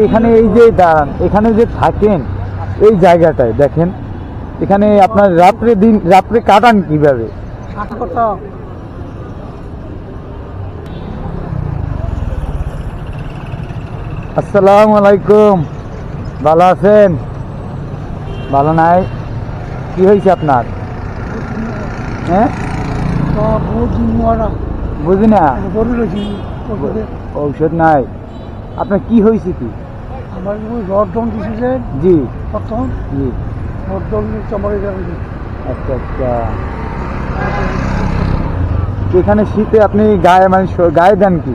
এইখানে এই যে দাঁড়ান এখানে যে থাকেন এই জায়গাটায় দেখেন এখানে আপনার রাত্রে দিন রাত্রে কাটান কীভাবে? আসসালামু আলাইকুম ভালো আছেন? ভালো নাই? কি হয়েছে আপনার? হ্যাঁ? বুঝি না? ঔষধ নাই। আপনার কি হয়েছে কি? জি। প্রথম? জি। আচ্ছা আচ্ছা। এখানে শীতে আপনি গায়ে মানে গায়ে দেন কি?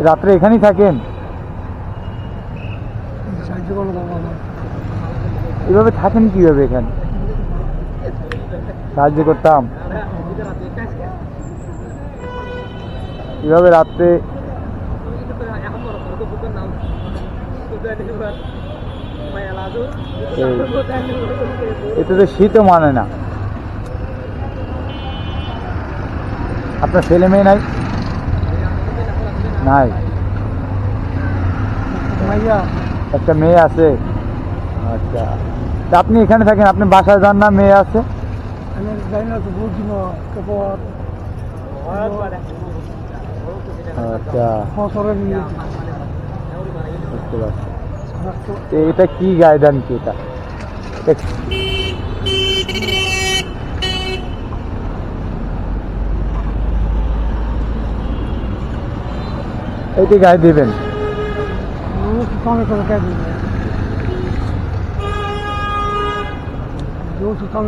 রাত্রে এখানেই থাকেন? এভাবে থাকেন কীভাবে এখানে? সাহায্য করতাম। এভাবে রাত্রে এতে তো শীতও মানে না। আপনার ছেলে মেয়ে নাই? নাই। একটা মেয়ে আছে। আচ্ছা। তা আপনি এখানে থাকেন আপনি বাসায় যান না মেয়ে আছে? আচ্ছা। বুঝতে পারছি। এটা কি গায়ে দেন কি এটা? এটা- গায়ে দিবেন।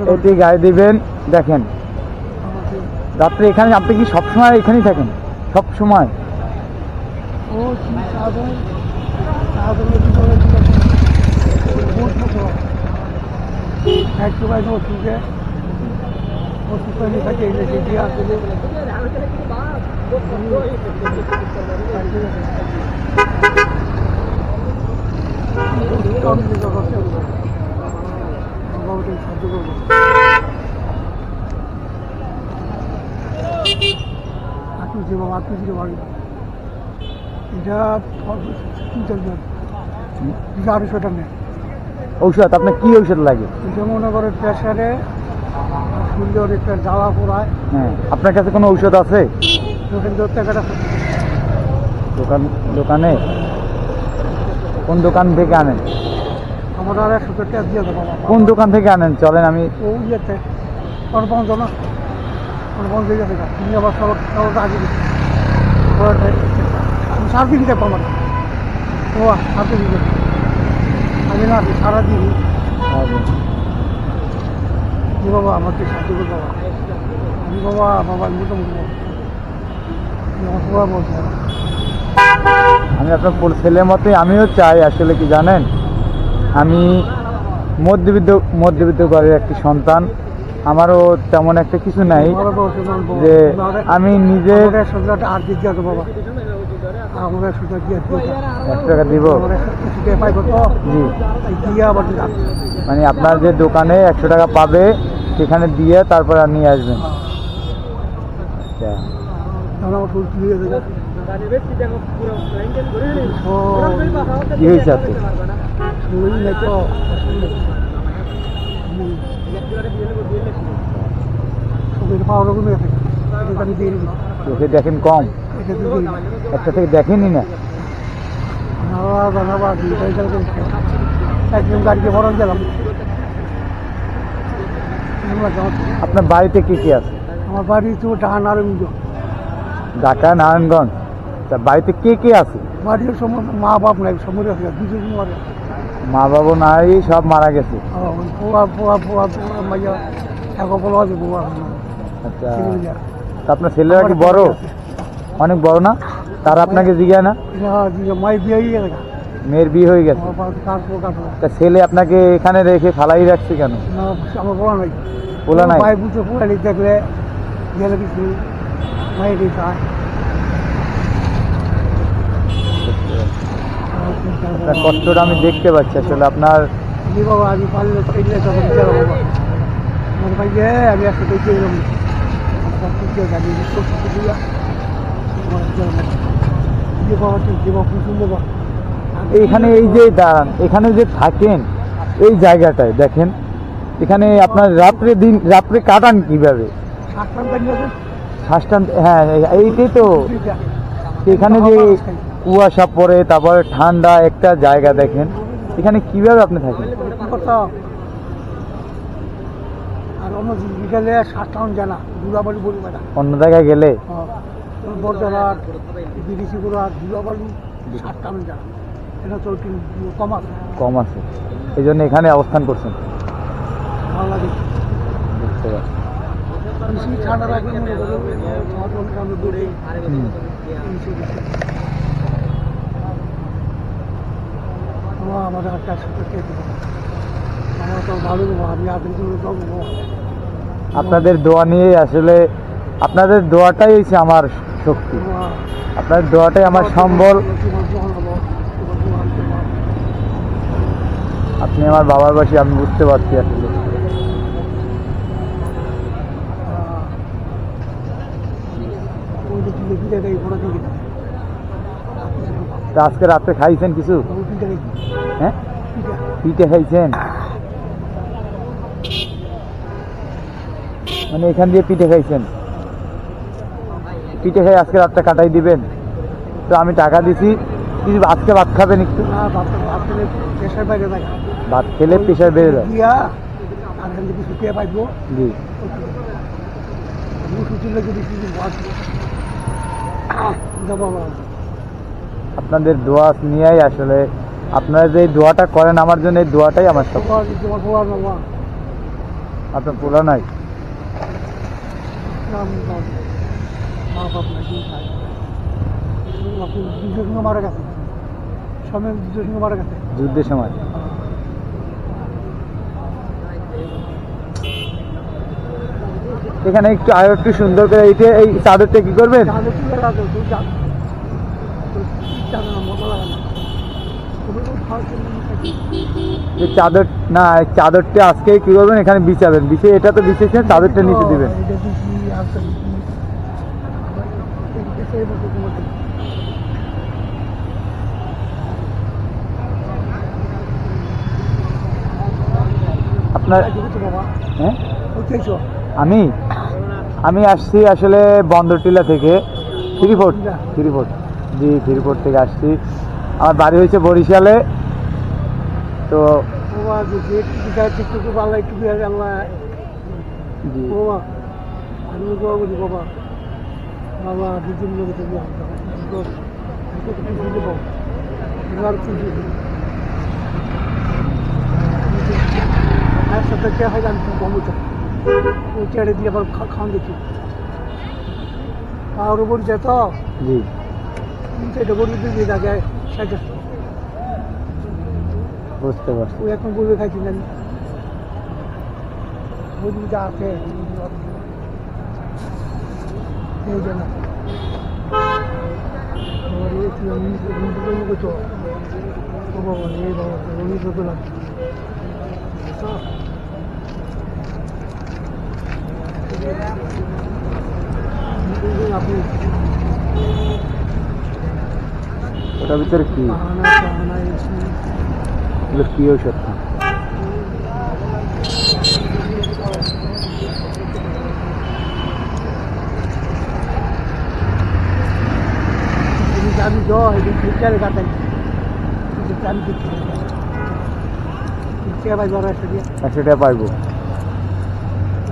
এটি গায়ে দিবেন, দেখেন। রাত্রে এখানে আপনি কি সবসময় এখানেই থাকেন? সব সময় ও কি সাধন সাধন কি করে বহুত বছর একটু বাইরে ওষুধে ওষুধ পানি থাকে এনেছে দিয়ে আসলে আটুছি বাবা আটুছি বাড়ি এটা তিনটা এটা আড়াইশো টাকা নেয় ঔষধ আপনার কি ঔষধ লাগে? এটা মনে প্রেশারে জ্বালা পোড়ায়। হ্যাঁ আপনার কাছে কোনো ঔষধ আছে? দোকান দোকান দোকানে? কোন দোকান থেকে আনেন? আমার আর একশো টাকা দিয়ে দেবো কোন দোকান থেকে আনেন? চলেন আমি ও ইয়েতে না? তুমি আবার আগে আমি সার দিন আমার ও সার দিন আমি না সারা দিন কি বাবা আমাকে সাহায্য করো বাবা। আমি বাবা বাবা বাবা বলছো আমি আপনার ছেলের মতোই আমিও চাই আসলে কি জানেন? আমি মধ্যবিত্ত মধ্যবিত্ত ঘরের একটি সন্তান। আমারও তেমন একটা কিছু নাই যে আমি নিজের আমার একশো টাকা দিয়ে একশো দিব? জি। দিয়ে আবার মানে আপনার যে দোকানে একশো টাকা পাবে সেখানে দিয়ে তারপর আর নিয়ে আসবেন। আচ্ছা। কি হয়েছে আপনি চোখে দেখেন কম। একটা থেকে দেখেনি না। গেলাম আপনার বাড়িতে কি কি আছে? আমার বাড়ি তো আর উজো ঢাকা নারায়ণগঞ্জ। তা বাড়িতে কে কে আছে? বাড়ির সময় মা বাপ নাই সময় আছে দুজন মারে মা বাবু নাই সব মারা গেছে। পোয়া পোয়া পোয়া পোয়া মাইয়া এক বলা আছে পোয়া। আচ্ছা। আপনার ছেলেরা কি বড়? অনেক বড় না, তারা আপনাকে জিজ্ঞায় না? মেয়ের বিয়ে হয়ে গেছে। তা ছেলে আপনাকে এখানে রেখে ফালাই রাখছে কেন? বলা নাই? আপনার কষ্টটা আমি দেখতে পাচ্ছি আসলে, আপনার আমি এইখানে এই যে দাঁড়ান এখানে যে থাকেন এই জায়গাটায় দেখেন এখানে আপনার রাত্রে দিন রাত্রে কাটান কীভাবে? শ্বাসটান হ্যাঁ এইটাই তো। এখানে যে কুয়াশা পড়ে তারপরে ঠান্ডা একটা জায়গা দেখেন এখানে কীভাবে আপনি থাকেন? অন্য জায়গায় গেলে? বিদেশি গুড়া জানা এটা তো কম আছে। কম আছে। এই জন্য এখানে অবস্থান করছেন। ভালো বুঝতে পারছি। বেশি ঠান্ডা লাগলে মনে করো আমরা দূরে আমাদের একটা সাথে খেয়ে তো ভালো আমি আগে জন্য আপনাদের দোয়া নিয়ে আসলে আপনাদের দোয়াটাই হচ্ছে আমার শক্তি। আপনাদের দোয়াটাই আমার সম্বল। আপনি আমার বাবার বাসী আমি বুঝতে পারছি আসলে। আজকে রাত্রে খাইছেন কিছু? হ্যাঁ? পিঠে খাইছেন? মানে এখান দিয়ে পিঠে খাইছেন? পিঠে খাই আজকে রাতটা কাটাই দিবেন? তো আমি টাকা দিছি। কিছু আজকে ভাত খাবেন একটু? ভাত খেলে প্রেশার বেড়ে যায় জি। আপনাদের দোয়া নিয়েই আসলে আপনারা যে দোয়াটা করেন আমার জন্য এই দোয়াটাই আমার সব আপনার পোলা নাই? মা বাপ নাকি আপনি দুজোর মারা গেছে। স্বামী দুজোর মারা গেছে। যুদ্ধের সময়। এখানে একটু আরও একটু সুন্দর করে এইটা এই চাদরটা কি করবেন? চাদর না চাদরটা আজকে কি করবেন? এখানে বিছাবেন। বিছে এটা তো বিছেছেন চাদরটা নিচে দিবেন এটা দিছি আর তো দিছি এটা সেই মতো তোমাকে আপনার হ্যাঁ? আমি? আমি আসছি আসলে বন্দরটিলা থেকে। থ্রিফোর্ট থ্রিফোর্ট জি থ্রিফোর্ট থেকে আসছি। আমার বাড়ি হয়েছে বরিশালে। তো বাবা যে যে টিকা একটু খুব আল্লাহ একটু দিয়ে আল্লাহ জি বাবা আমি দোয়া করি বাবা বাবা দুজন লোক থেকে এবার খুঁজে একসাথে কে হয় আমি কমুচ ওই চেড়ে দিয়ে আবার খা- খাওয়ান দেখি আর ওপর যেত? জি। সেটা বলি দিয়ে থাকে সেটা বুঝতে পারছি। ওই এখন বলে খাইছি না। যা আছে। এই জন্য আমার এই কি আমি বন্ধু বন্ধু করছ ও বাবা এই বাবা আমি তো পেলাম আপনি ওটার ভিতরে কি পাহানা পাহানা এসে এগুলো কি ঔষধ Ini kami jauh, ini kita ada kata. Ini kami kita. Ini siapa yang orang sedia? একশো টাকা পাইবো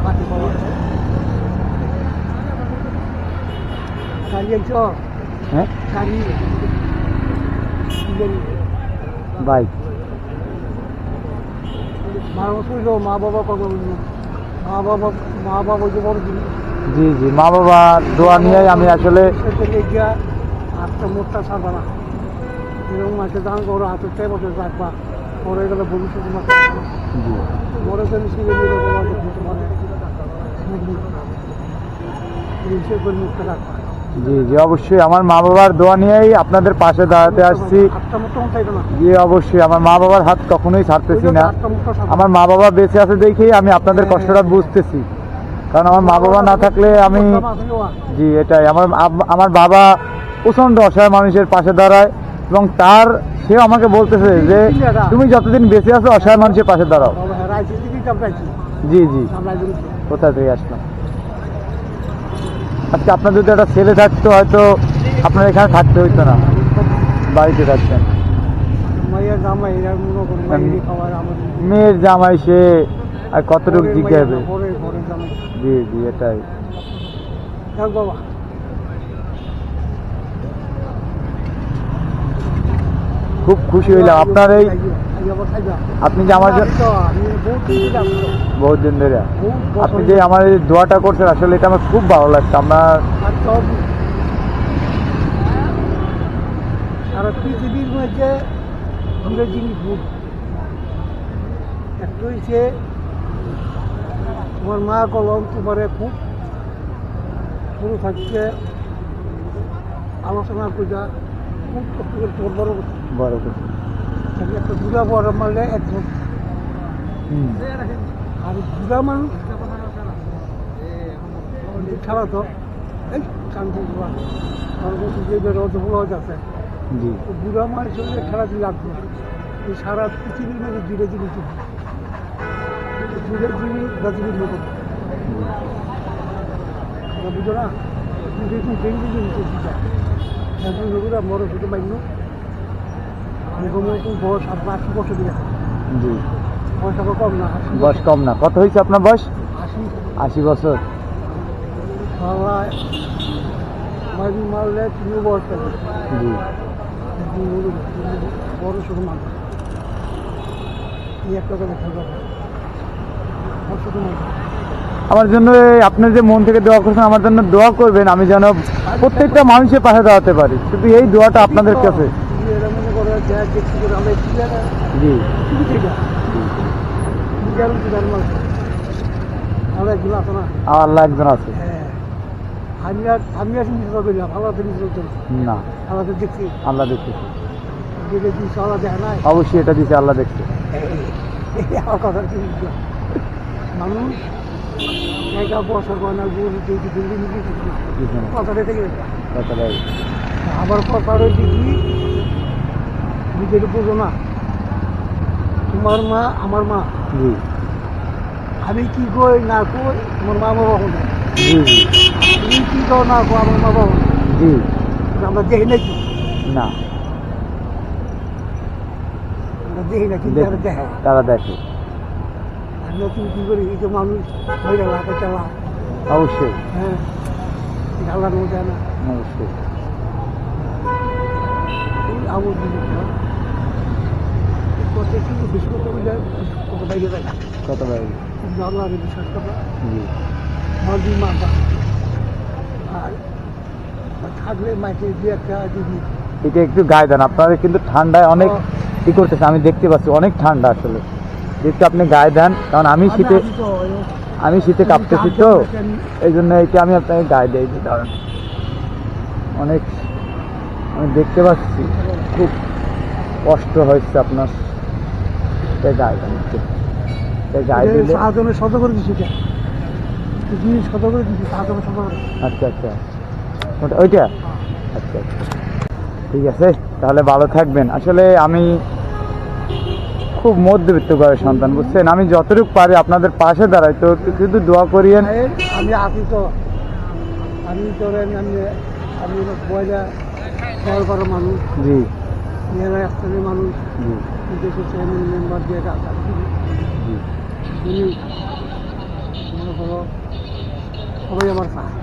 Sudah tu kaki bawa. Kalian cok. হ্যাঁ? cari jadi বাই। মানুষ মা বাবা মা বাবা মা বাবা যে বড় জিনিস। জি জি মা বাবা দোয়া নিয়ে আমি আসলে সেটা গিয়া আটটা মোটটা সাদা না। এরকম মাসে দান করো হাতে চাই বছর রাখবা। পরে গেলে জি। মরে ছেলে জি জি অবশ্যই। আমার মা বাবার দোয়া নিয়েই আপনাদের পাশে দাঁড়াতে আসছি। জি অবশ্যই। আমার মা বাবার হাত কখনোই ছাড়তেছি না। আমার মা বাবা বেঁচে আছে দেখেই আমি আপনাদের কষ্টটা বুঝতেছি। কারণ আমার মা বাবা না থাকলে আমি জি এটাই। আমার আমার বাবা প্রচণ্ড অসহায় মানুষের পাশে দাঁড়ায় এবং তার সেও আমাকে বলতেছে যে তুমি যতদিন বেঁচে আছো অসহায় মানুষের পাশে দাঁড়াও। জি জি। কোথা থেকে আসলাম? আচ্ছা আপনার যদি একটা ছেলে থাকতো হয়তো আপনার এখানে থাকতে হইতো না। বাড়িতে থাকতেন। মেয়ের জামাই সে আর কতটুকু জিজ্ঞাসা জি জি এটাই। বাবা। খুব খুশি হইলাম। আপনার এই আপনি যে আমার বহুত দিন ধরে আপনি যে আমার এই দোয়াটা করছেন আসলে এটা আমার খুব ভালো লাগছে। সারা পৃথিবীর মধ্যে দুটো জিনিস ভুল। একটা হচ্ছে তোমার মা কলম তোমারে খুব শুরু থাকছে আলোচনা করা খুব কষ্ট করে তোর বড় কথা বড় কিছু একটা বুড়া বড় মারলে হুম। আর বুড়া মানুষ ছাড়া তো এই বলছি যে জি। তো বুড়া মানুষ হলে খেলা লাগবে। এই সারা পৃথিবীর মধ্যে জুড়ে জুড়ে জিনিস গাছের লোক বুঝো না তুমি ডেঙ্গি জিনিস লোকেরা মরো শুধু মাইন্য বয়স সাত আশি বছর জি। বয়স কম না কত হয়েছে আপনার বয়স? আশি। বছর। মারলে বয়স জি। বড় মানুষ একটা আমার জন্য এই আপনার যে মন থেকে দোয়া করছেন আমার জন্য দোয়া করবেন। আমি যেন প্রত্যেকটা মানুষের পাশে দাঁড়াতে পারি। শুধু এই দোয়াটা আপনাদের কাছে। জি। আল্লাহ একজন আছে হ্যাঁ। আমি আর আমি আর নিশ্চিত করি না ভালো তো নিশ্চিত না। আল্লাহ তো দেখছি। আল্লাহ দেখছে। আল্লাহ দেখে নাই? অবশ্যই এটা দিছে আল্লাহ দেখছে। আমার কথা কি মানুষ একা বছর গয়না গুলো দেখি দিল্লি নিয়ে কিছু না। কথাটা থেকে আবার কথা রয়েছে কি নিজের বুঝো না। তোমার মা আমার মা। আমি কি কই না কই তোমার মা বাবা হল তুমি কি কও না কো আমার মা বাবা জি। আমরা দেখি নাকি না। আমরা দেখি না কিন্তু দেখি। তারা দেখে। আমি তুমি কি করি এই যে মানুষ হয়ে লাখে চালা। অবশ্যই। হ্যাঁ না। অবশ্যই। আমার জিনিস কিন্তু বেশি কথা বলে কত বাইরে যায় কত ভাই? কিন্তু আল্লাহরে বিশ্বাস করা জি। মাথা আর আর থাকলে মাকে দিয়ে একটা দিবি এটা একটু গায়ে দেন আপনাদের কিন্তু ঠান্ডায় অনেক ই করতেছে আমি দেখতে পাচ্ছি অনেক ঠান্ডা আসলে। যেহেতু আপনি গায়ে দেন কারণ আমি শীতে আমি শীতে কাঁপতেছি তো এই জন্য এটা আমি আপনাকে গায়ে দিই যে দাঁড়ান অনেক আমি দেখতে পাচ্ছি খুব কষ্ট হয়েছে আপনার। এটা গায়ে দেন গায়ে দিলে সাহায্যের শত করে দিছি এটা। জিনিস শত করে দিছি সাহায্যের শত করে আচ্ছা আচ্ছা। ওটা ওইটা? আচ্ছা আচ্ছা। ঠিক আছে তাহলে ভালো থাকবেন। আসলে আমি খুব মধ্যবিত্ত ঘরের সন্তান বুঝছেন? আমি যতটুকু পারি আপনাদের পাশে দাঁড়াই তো শুধু দোয়া করিয়েন। আমি আছি তো। আমি তো আমি আমি মানুষ। জি। মানুষ। জি। বিদেশের চেয়ারম্যান মেম্বার দিয়ে কাজ উনি মনে করো সবাই আমার চা